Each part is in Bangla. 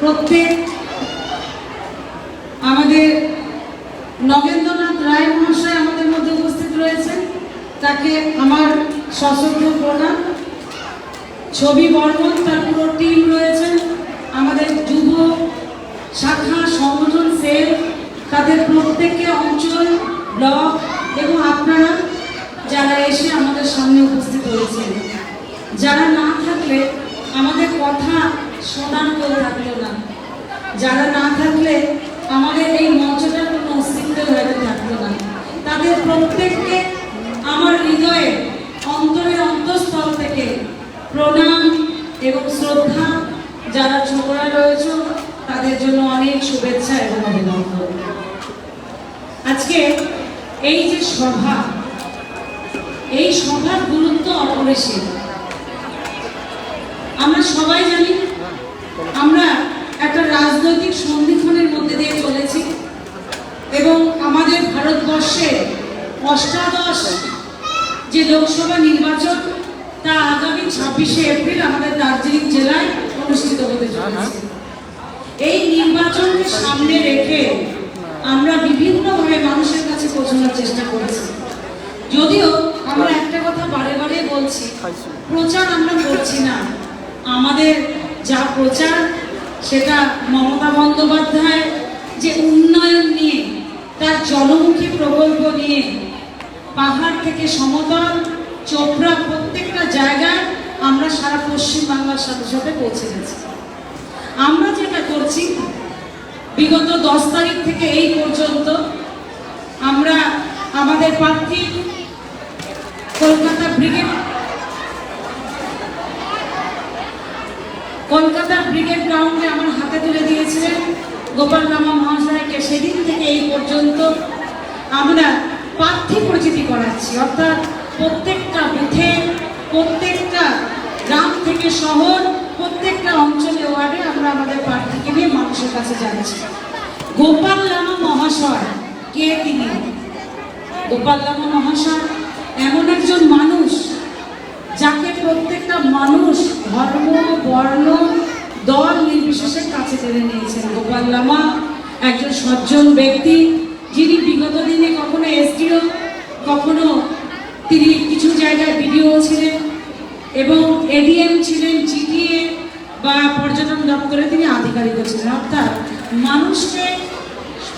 প্রত্যেক আমাদের নগেন্দ্রনাথ রায় মহাশয় আমাদের মধ্যে উপস্থিত রয়েছেন। তাকে আমার সশস্ত্র প্রণাম। ছবি বর্মন তার পুরো টিম রয়েছেন। আমাদের যুব শাখা সংগঠন সেল, তাদের প্রত্যেককে অঞ্চল, ব্লক এবং আপনারা যারা এসে আমাদের সামনে উপস্থিত হয়েছেন। যারা না থাকলে শোনার কেউ থাকল না। যারা না থাকলে আমাদের এই মঞ্চটার কোনো অস্তিত্ব হয়তো থাকল না। তাদের প্রত্যেককে আমার হৃদয়ে অন্তরের অন্তঃস্থল থেকে প্রণাম এবং শ্রদ্ধা। যারা ছোটরা রয়েছে, তাদের জন্য অনেক শুভেচ্ছা এবং অভিনন্দন। আজকে এই যে সভা, এই সভার গুরুত্ব অপরিসীম। আমরা সবাই জানি আমরা একটা রাজনৈতিক সন্ধিক্ষণের মধ্যে দিয়ে চলেছি এবং আমাদের ভারতবর্ষে অষ্টাদশ যে লোকসভা নির্বাচন, তা আগামী ছাব্বিশে এপ্রিল আমাদের দার্জিলিং জেলায় অনুষ্ঠিত হতে চলেছে। এই নির্বাচনকে সামনে রেখে আমরা বিভিন্নভাবে মানুষের কাছে পৌঁছানোর চেষ্টা করেছি। যদিও আমরা একটা কথা বারে বারে বলছি, প্রচার আমরা করছি না। আমাদের যা প্রচার, সেটা মমতা বন্দ্যোপাধ্যায় যে উন্নয়ন নিয়ে, তার জনমুখী প্রকল্প নিয়ে পাহাড় থেকে সমতল, চোপড়া প্রত্যেকটা জায়গায় আমরা সারা পশ্চিম বাংলার সাথে সাথে পৌঁছে গেছি। আমরা যেটা করছি, বিগত দশ তারিখ থেকে এই পর্যন্ত আমরা আমাদের প্রার্থী কলকাতা ব্রিগেড কলকাতা ব্রিগেড গ্রাউন্ডে আমার হাতে দিয়েছিলেন গোপাল রামা মহাশয়কে সেদিন থেকে এই পর্যন্ত আমরা প্রার্থী পরিচিতি করাচ্ছি। অর্থাৎ প্রত্যেকটা বুথে, প্রত্যেকটা গ্রাম থেকে শহর, প্রত্যেকটা অঞ্চলে ওয়ার্ডে আমরা আমাদের প্রার্থীকে নিয়ে মানুষের কাছে যাচ্ছি। গোপাল লামা মহাশয় কে তিনি? গোপাল লামা মহাশয় এমন একজন মানুষ যাকে প্রত্যেকটা মানুষ ধর্ম, বর্ণ দল নির্বিশেষে কাছে টেনে নিয়েছেন গোপাল লামা, একজন সজ্জন ব্যক্তি যিনি বিগত দিনে কখনো এসডিও, কখনো তিনি কিছু জায়গায় বিডিও ছিলেন এবং এডিএম ছিলেন, জিটিএ বা পর্যটন দপ্তরে তিনি আধিকারিকও ছিলেন। অর্থাৎ মানুষকে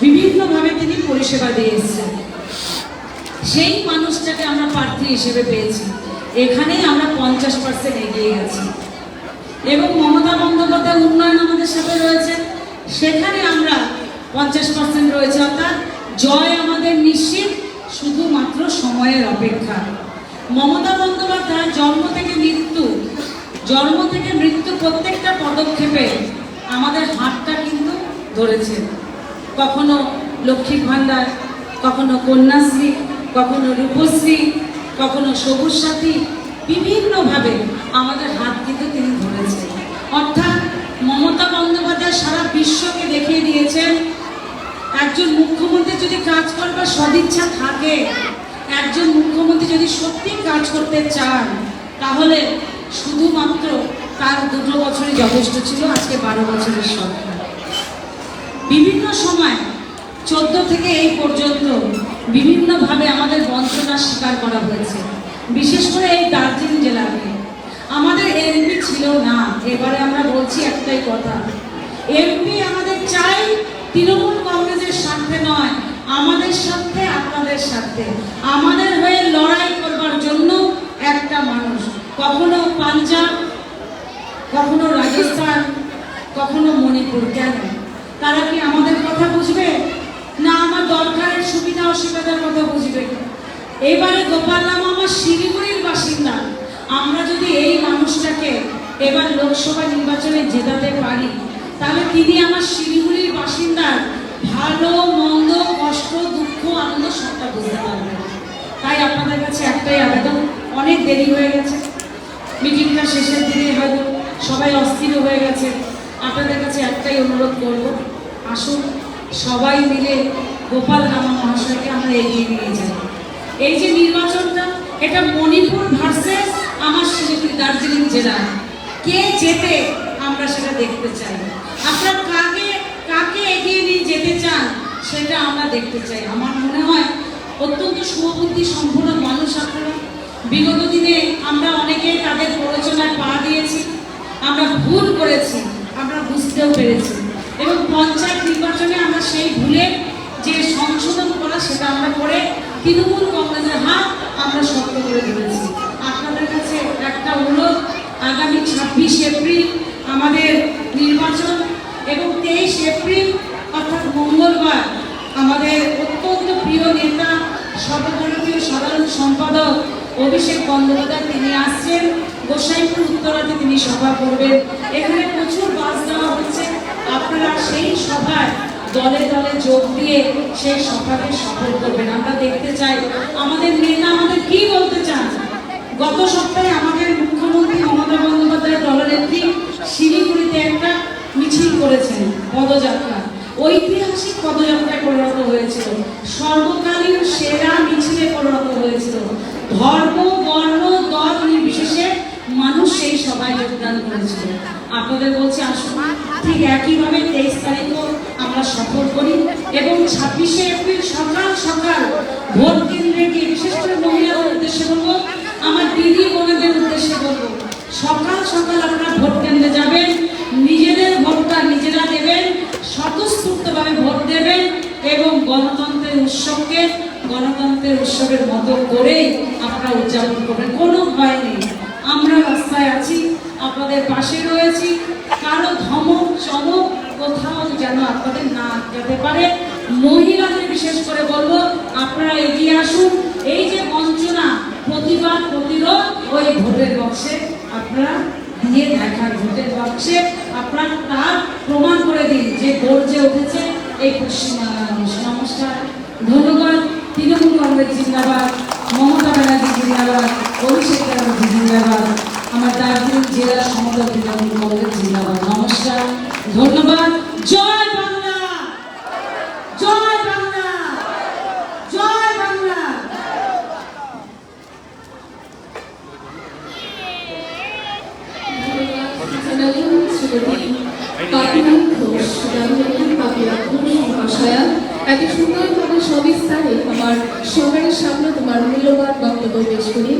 বিভিন্নভাবে তিনি পরিষেবা দিয়ে এসেছেন। সেই মানুষটাকে আমরা প্রার্থী হিসেবে পেয়েছি। এখানেই আমরা পঞ্চাশ পার্সেন্ট এগিয়ে গেছি। এবং মমতা বন্দ্যোপাধ্যায় উন্নয়ন আমাদের সাথে রয়েছে। সেখানে আমরা পঞ্চাশ পার্সেন্ট রয়েছে, অর্থাৎ জয় আমাদের নিশ্চিত, শুধুমাত্র সময়ের অপেক্ষা। মমতা বন্দ্যোপাধ্যায় জন্ম থেকে মৃত্যু, জন্ম থেকে মৃত্যু প্রত্যেকটা পদক্ষেপে আমাদের হাতটা কিন্তু ধরেছে কখনো লক্ষ্মী ভাণ্ডার, কখনো কন্যাশ্রী, কখনো রূপশ্রী, কখনো সবুজ সাথী বিভিন্নভাবে আমাদের হাত কিন্তু তিনি ধরেছেন। অর্থাৎ মমতা বন্দ্যোপাধ্যায় সারা বিশ্বকে দেখিয়ে দিয়েছেন, একজন মুখ্যমন্ত্রী যদি কাজ করবার সদিচ্ছা থাকে, একজন মুখ্যমন্ত্রী যদি সত্যি কাজ করতে চান, তাহলে শুধুমাত্র তার দুটো বছরই যথেষ্ট ছিল, আজকে বারো বছরের সরকার। বিভিন্ন সময়, চোদ্দ থেকে এই পর্যন্ত বিভিন্নভাবে আমাদের বঞ্চনার শিকার করা হয়েছে। বিশেষ করে এই দার্জিলিং জেলাকে আমাদের এমপি ছিল না, এবারে আমরা বলছি একটাই কথা। এমপি আমাদের চাই তৃণমূল কংগ্রেসের স্বার্থে নয়, আমাদের স্বার্থে, আপনাদের স্বার্থে। আমাদের হয়ে লড়াই করবার জন্য একটা মানুষ। কখনো পাঞ্জাব, কখনো রাজস্থান, কখনো মণিপুর। কেন তারা কি আমাদের কথা বুঝবে না আমার দরকারের সুবিধা অসুবিধার কথা বুঝবে এবারে গোপাল নাম আমার শিলিগুড়ির বাসিন্দা। আমরা যদি এই মানুষটাকে এবার লোকসভা নির্বাচনে জেতাতে পারি, তাহলে তিনি আমার শিলিগুড়ির বাসিন্দার ভালো, মন্দ, কষ্ট, দুঃখ, আনন্দ সবটা বুঝতে পারবেন। তাই আপনাদের কাছে একটাই আবেদন, অনেক দেরি হয়ে গেছে। মিটিংটা শেষের দিকে হয়তো সবাই অস্থির হয়ে গেছে। আপনাদের কাছে একটাই অনুরোধ করব, আসুন সবাই মিলে গোপাল রামা মহাশয়কে আমরা এগিয়ে নিয়ে যাই। এই যে নির্বাচনটা, এটা মণিপুর ভার্সেস আমার দার্জিলিং জেলা। কে যেতে আমরা সেটা দেখতে চাই। আপনার কাকে কাকে এগিয়ে নিয়ে যেতে চান সেটা আমরা দেখতে চাই। আমার মনে হয় অত্যন্ত শুভবুদ্ধি সম্পূর্ণ মানুষ আপনারা। বিগত দিনে আমরা অনেকে তাদের প্ররোচনায় পা দিয়েছি। আমরা ভুল করেছি, আমরা বুঝতেও পেরেছি। এবং পঞ্চায়েত নির্বাচনে আমরা সেই ভুলের যে সংশোধন করা সেটা আমরা করে তৃণমূল কংগ্রেসের হাত আমরা শক্ত করে ধরেছি। আপনাদের কাছে একটা অনুরোধ, আগামী ছাব্বিশ এপ্রিল আমাদের নির্বাচন এবং তেইশ এপ্রিল অর্থাৎ মঙ্গলবার আমাদের অত্যন্ত প্রিয় নেতা, সর্বভারতীয় সাধারণ সম্পাদক অভিষেক বন্দ্যোপাধ্যায় তিনি আসছেন। গোসাইপুর উত্তরাতে তিনি সভা করবেন। এখানে প্রচুর বাস দেওয়া হচ্ছে। আপনারা সেই সভায় দলে দলে যোগ দিয়ে সেই সভাকে সফল করবেন আমরা দেখতে চাই, আমাদের নেতা আমাদের কি বলতে চান? গত সপ্তাহে আমাদের মুখ্যমন্ত্রী মমতা বন্দ্যোপাধ্যায় দলনেত্রী শিলিগুড়িতে একটা মিছিল করেছেন, পদযাত্রা। ঐতিহাসিক পদযাত্রায় পরিণত হয়েছিল। সর্বকালীন সেরা মিছিলে পরিণত হয়েছিল। ধর্ম, বর্ণ, দল নির্বিশেষে মানুষ সেই সভায় যোগদান করেছিল। আপনাদের বলছি, আসুন, ঠিক একইভাবে তেইশ তারিখও এবং ছাব্বিশে এপ্রিল সকাল সকাল ভোট কেন্দ্রে গিয়ে বিশেষ করে মহিলাদের উদ্দেশ্যে বলব, আমার দিদি বোনদের উদ্দেশ্যে বলব, সকাল সকাল আপনারা ভোট কেন্দ্রে যাবেন, নিজেদের ভোটটা নিজেরা দেবেন, স্বতঃস্ফূর্তভাবে ভোট দেবেন এবং গণতন্ত্রের উৎসবকে গণতন্ত্রের উৎসবের মতো করেই আপনারা উদযাপন করবেন। কোনো ভয় নেই। আমরা রাস্তায় আছি, আপনাদের পাশে রয়েছি। কারও ধমক, চমক কোথাও যেন আপনাদের না আটকাতে পারে। মহিলাদের বিশেষ করে বলব, আপনারা এগিয়ে আসুন। এই যে বঞ্চনা, প্রতিবাদ, প্রতিরোধ, ওই ভোটের বক্সে আপনারা দিয়ে দেখার ভোটের বাক্সে আপনারা তার প্রমাণ করে দিন যে গর্জে উঠেছে এই পশ্চিমবাংলার মানুষ। নমস্কার, ধন্যবাদ। তৃণমূল কংগ্রেস জিন্দাবাদ, মমতা ব্যানার্জি জিন্দাবাদ, অভিষেক ব্যানার্জি জিন্দাবাদ, আমার দার্জিলিং জেলার সমতল তৃণমূল কংগ্রেস জিন্দাবাদ। নমস্কার, ধন্যবাদ। এত সুন্দরভাবে সবিস্তারে আমার সবার সামনে তোমার মূল্যবান বক্তব্য পেশ করি।